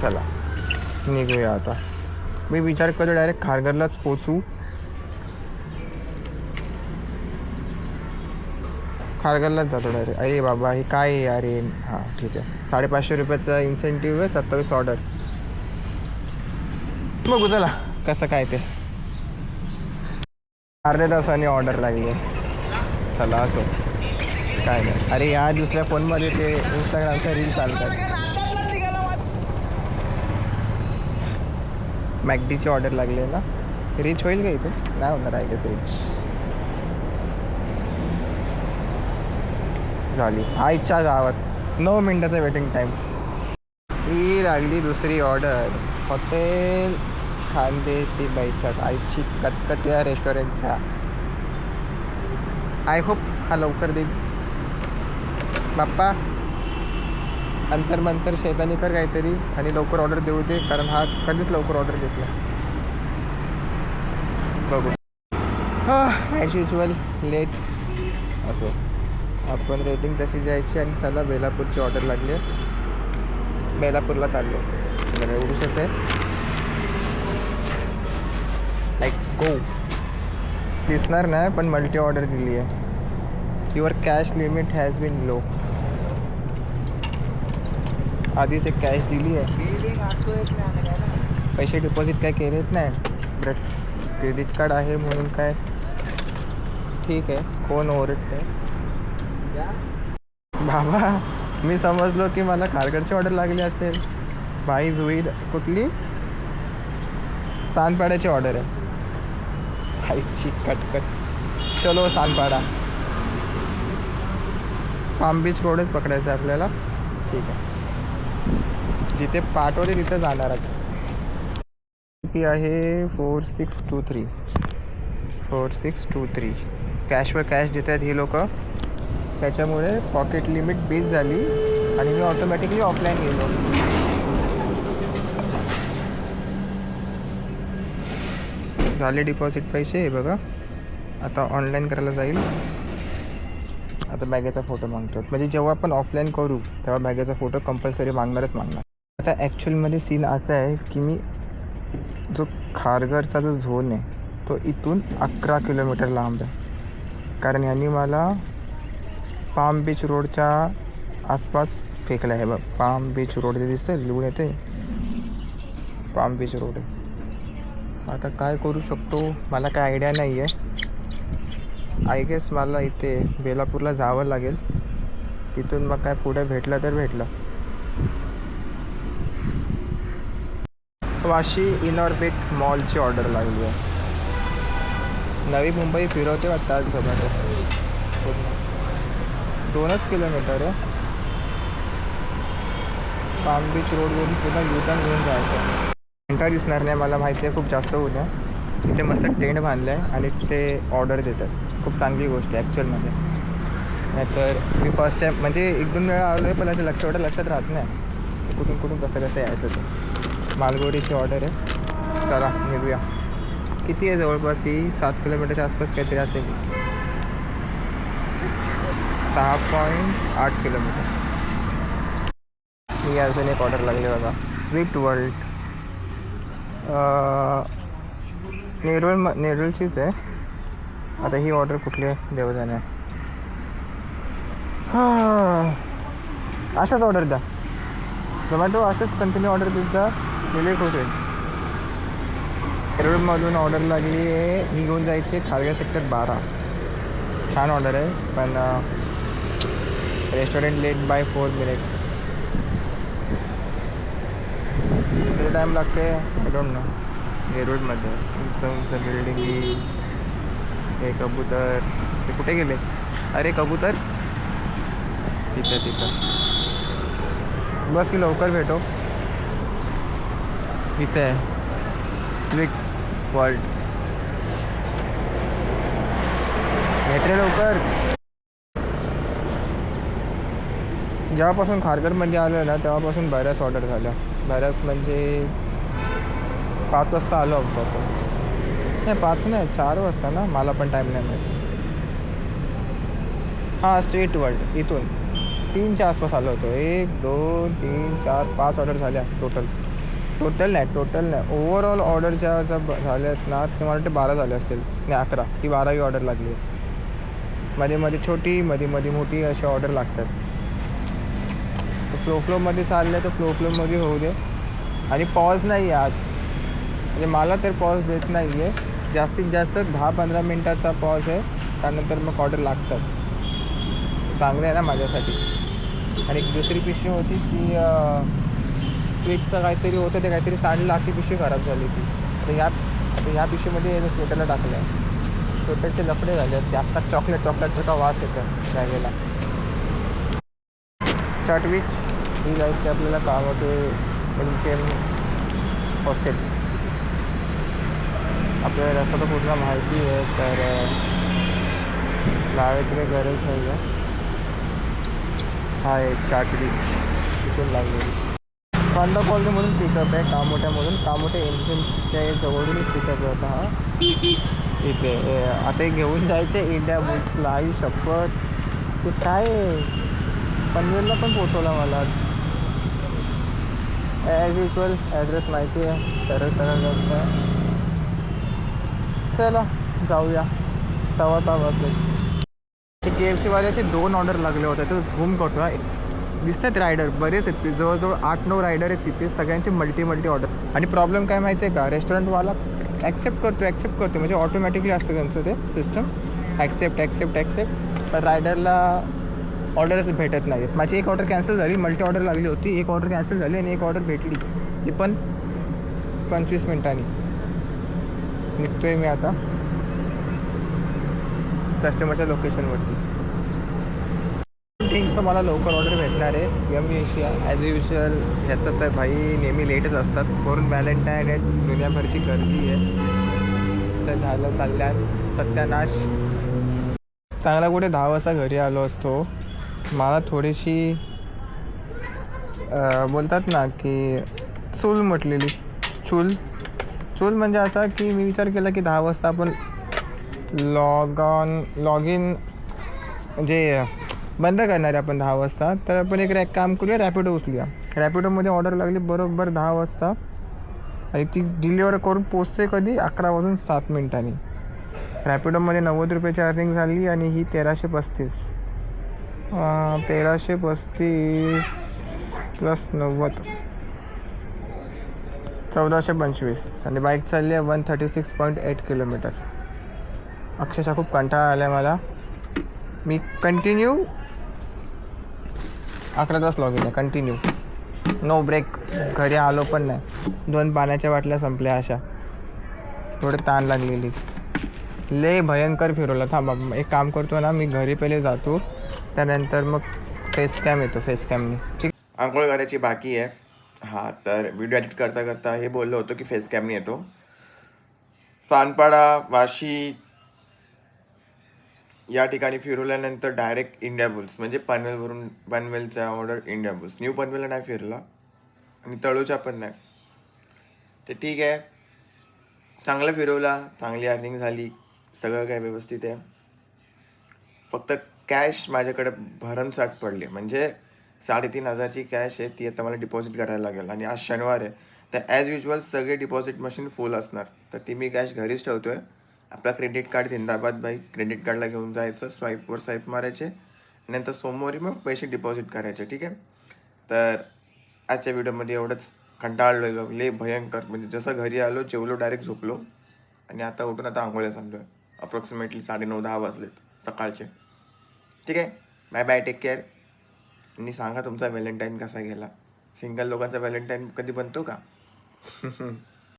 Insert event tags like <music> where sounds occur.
चला निघूया आता. मी विचार करतो डायरेक्ट खारघरलाच पोचू. खारघरलाच जातो डायरेक्ट अरे बाबा हे काय आहे अरे हां? ठीक आहे. साडेपाचशे रुपयाचा इन्सेंटिव्ह आहे सत्तावीस ऑर्डर बघू चला कसं काय ते. अर्ध्या तासाने ऑर्डर लागली आहे. चला असो. काय नाही. अरे या दुसऱ्या फोनमध्ये ते इंस्टाग्रामच्या रील चालतात. मॅकडीची ऑर्डर लागली आहे ना. रिच होईल का इथे नाही होणार आय गेस रिच झाली. आईच्या गावात. नऊ मिनटाचा वेटिंग टाईम ही लागली दुसरी ऑर्डर हॉटेल खानदेशी बैठक. आईची कटकट या रेस्टॉरंटचा आय होप हा लवकर देईल. बाप्पा अंतर मंतर शैतानी कर काहीतरी आणि लवकर ऑर्डर देऊ दे कारण हा कधीच लवकर ऑर्डर देत नाही. बघू. हां ॲज युजल लेट असो. आपण रेटिंग तशी जायची आणि चला बेलापूरची ऑर्डर लागली. आहे बेलापूरला चाललो. जरा एवढूसच आहे. लाईक्स गो दिसणार नाही पण मल्टी ऑर्डर दिली आहे your cash limit has been low आधीच एक कॅश दिली आहे पैसे डिपॉझिट काय केलेत नाही. बट क्रेडिट कार्ड आहे म्हणून काय? ठीक आहे. कोण ओरडते बाबा मी समजलो की मला खारगडची ऑर्डर लागली असेल. भाई जुईद कुठली? सानपाड्याची ऑर्डर आहे. भाईची कटकट. चलो सानपाडा पाम बीच रोडच पकडायचं आहे आपल्याला. ठीक आहे. जिथे पाठवते तिथे जाणारच. पी आहे four six two three. Four six two three. कॅशवर cash देत आहेत ही लोक. त्याच्यामुळे पॉकेट लिमिट बेस झाली आणि मी ऑटोमॅटिकली ऑफलाईन गेलो. झाले डिपॉझिट पैसे हे बघा. आता ऑनलाईन करायला जाईल. आता बॅगेचा फोटो मागतो म्हणजे जेव्हा आपण ऑफलाईन करू तेव्हा बॅगेचा फोटो कंपल्सरी मागणारच मागणार. आता ॲक्च्युअलमध्ये सीन असा आहे की मी जो खारघरचा जो झोन आहे तो इथून अकरा किलोमीटर लांब आहे. कारण यांनी मला पाम बीच रोडच्या आसपास फेकला आहे बघ. पाम बीच रोड जे दिसतं लिहून येते पाम बीच रोड आहे. आता काय करू शकतो? मला काय आयडिया नाही आहे आय गेस मला इथे बेलापूरला जावं लागेल. तिथून मग काय पुढे भेटलं तर भेटलं. वाशी इनऑर्बिट मॉलची ऑर्डर लागली आहे. नवी मुंबई फिरवते वाटतं आज झोमॅटो. दोनच किलोमीटर आहे. पाम बीच रोडवरून पुन्हा युटर्न घेऊन जायचं घंटा दिसणार नाही मला माहिती आहे खूप जास्त ऊन आहे. तिथे मस्त टेंट बांधलं आहे आणि ते ऑर्डर देतात. खूप चांगली गोष्ट आहे ॲक्च्युअलमध्ये नाहीतर मी फर्स्ट टाईम म्हणजे एक दोन वेळा आलो आहे पण असं लक्ष एवढं लक्षात राहत नाही. कुठून कुठून कसं कसं यायचं ते. मालगोडीची ऑर्डर आहे. चला निघूया. किती आहे जवळपास ही? सात किलोमीटरच्या आसपास काहीतरी असेल. सहा पॉईंट आठ किलोमीटर. ही अजून एक ऑर्डर लागली बघा. स्वीट वर्ल्ड नेरूळ म नेरूळचीच आहे. आता ही ऑर्डर कुठली आहे? देवजाने हां. अशाच ऑर्डर द्या. झोमॅटो अशाच कंटिन्यू ऑर्डर देत जा. गेले खुश आहे नेरूळमधून ऑर्डर लागली आहे. निघून जायची आहे सेक्टर बारा. छान ऑर्डर आहे पण restaurant late by four minutes किती टाईम लागते आय डोंट नो नेरूळमध्ये उंच उंच बिल्डिंगी हे. कबूतर. ते कुठे गेले? अरे कबूतर. तिथं तिथं. बस की लवकर भेटो. इथे स्विक्स वर्ल्ड भेटले लवकर. जेव्हापासून खारघरमध्ये आलो ना तेव्हापासून बऱ्याच ऑर्डर झाल्या. बऱ्याच म्हणजे पाच वाजता आलो होतो आपण. नाही पाच नाही चार वाजता ना? मला पण टाईम नाही मिळत. हां स्वीट वर्ल्ड इथून. तीनच्या आसपास आलो होतो. एक दोन तीन चार पाच ऑर्डर झाल्या टोटल टोटल नाही टोटल नाही. ओव्हरऑल ऑर्डरच्या ज्या झाल्या आहेत ना ते मला वाटते बारा झाले असतील. नाही अकरा. ही बारावी ऑर्डर लागली. आहे मध्ये मध्ये छोटी मध्ये मध्ये मोठी अशी ऑर्डर लागतात. फ्लो फ्लोमध्ये चाललं तर फ्लो फ्लोमध्ये होऊ दे. आणि पॉज नाही आहे आज. म्हणजे मला तर पॉज देत नाही आहे जास्तीत जास्त दहा पंधरा मिनटाचा पॉज आहे. त्यानंतर मग ऑर्डर लागतात. चांगलं आहे ना माझ्यासाठी. आणि एक दुसरी पिशवी होती ती स्वीटचं काहीतरी होतं ते काहीतरी सांडलं आखी पिशवी खराब झाली ती तर ह्या आता ह्या पिशवीमध्ये स्वेटरला टाकलं आहे. स्वेटरचे लफडे झाले आहेत. ते आत्ता चॉकलेट चॉकलेटचा का वास येतं जागेला चटवीच ही जायची आपल्याला काम होते एम हॉस्टेल आपल्याला रस्ता तर पूर्ण माहिती आहे तर लावायची काही गरज नाही आहे हा एक चाटवी तिथून लागलेली. कांदा कॉलनीमधून पिकअप आहे कामोठ्यामधून कामोठ्या एंट्रन्सच्या जवळूनच पिकअप होता हा. इथे आता घेऊन घेऊन आहे इंडिया बुक्सला आई शपथ. ते काय आहे? पनवेलला पण पोचवला मला. ॲज युजल ॲड्रेस माहिती आहे. सरळ सरळ रस्ता चला जाऊया. सव्वा सहा वाजले. ते के एफ सीवाल्याचे दोन ऑर्डर लागले होते तर झूम करतो दिसत दिसतात रायडर बरेच आहेत ते. जवळजवळ आठ नऊ रायडर आहेत तिथे. सगळ्यांचे मल्टी मल्टी ऑर्डर आणि प्रॉब्लेम काय माहिती आहे का? रेस्टॉरंटवाला ॲक्सेप्ट करतो ॲक्सेप्ट करतो. म्हणजे ऑटोमॅटिकली असतं त्यांचं ते सिस्टम ॲक्सेप्ट ॲक्सेप्ट ॲक्सेप्ट पण रायडरला ऑर्डरच भेटत नाही आहेत माझी एक ऑर्डर कॅन्सल झाली मल्टी ऑर्डर लागली होती. एक ऑर्डर कॅन्सल झाली आणि एक ऑर्डर भेटली. ती पण पंचवीस मिनिटांनी. निघतोय मी आता. कस्टमरच्या लोकेशनवरती थिंक तर मला लवकर ऑर्डर भेटणार आहे. यम एशिया ॲज युजल ह्याचं तर भाई नेहमी लेटच असतात. वरून व्हॅलेंटाईन आहे. दुनियाभरची गर्दी आहे. तर झालं कल्याण सत्यानाश. चांगला कुठे दहा वाजता घरी आलो असतो. मला थोडीशी बोलतात ना की चूल म्हटलेली. चूल. चूल म्हणजे असा की मी विचार केला की दहा वाजता आपण लॉग ऑन लॉग इन म्हणजे बंद करणार आहे आपण दहा वाजता. तर आपण एक रॅक काम करूया रॅपिडो उचलूया. रॅपिडोमध्ये ऑर्डर लागली बरोबर दहा वाजता. आणि ती डिलिव्हर करून पोचते कधी? अकरा वाजून सात मिनिटांनी. रॅपिडोमध्ये नव्वद रुपयाची अर्निंग झाली आणि ही तेराशे पस्तीस. तेराशे पस्तीस प्लस नव्वद. चौदाशे पंचवीस आणि बाईक चालली आहे one thirty six point eight kilometre अक्षरशः खूप कंटाळा आला आहे मला. मी कंटिन्यू अकरा तास लॉग आहे कंटिन्यू नो ब्रेक घरी आलो पण नाही. दोन पाण्याच्या बाटल्या संपल्या अशा. थोडं ताण लागलेली. ले भयंकर फिरवलं. थांबा म- एक काम करतो ना मी घरी पहिले जातो. त्यानंतर मग फेस कॅम येतो फेस कॅमनी ठीक आंघोळ करायची बाकी आहे. हां तर व्हिडिओ एडिट करता करता हे बोललो होतो की फेस कॅम येतो. सानपाडा वाशी या ठिकाणी फिरवल्यानंतर डायरेक्ट इंडिया बुल्स म्हणजे पनवेलवरून पनवेलचा ऑर्डर इंडिया बुल्स न्यू पनवेलला नाही फिरला आणि तळूच्या पण नाही. ते ठीक आहे. चांगलं फिरवला चांगली अर्निंग झाली सगळं काय व्यवस्थित आहे. फक्त कॅश माझ्याकडे भरमसाठ पडले. म्हणजे साडेतीन हजारची कॅश आहे ती आता मला डिपॉझिट करायला लागेल. आणि आज शनिवार आहे तर ॲज युजल सगळे डिपॉझिट मशीन फुल असणार. तर ती मी कॅश घरीच ठेवतो आहे आपला क्रेडिट कार्ड जिंदाबाद बाई क्रेडिट कार्डला घेऊन जायचं स्वाईपवर स्वाईप मारायचे. नंतर सोमवारी मग पैसे डिपॉझिट करायचे ठीक आहे? तर आजच्या व्हिडिओमध्ये एवढंच. कंटाळलेलो लय भयंकर. म्हणजे जसं घरी आलो जेवलो डायरेक्ट झोपलो. आणि आता उठून आता आंघोळ्या चाललो आहे अप्रॉक्सिमेटली साडेनऊ दहा वाजलेत सकाळचे. ठीक आहे? बाय बाय टेक केअर आणि सांगा तुमचा व्हॅलेंटाईन कसा गेला? सिंगल लोकांचा व्हॅलेंटाईन कधी बनतो का? <laughs>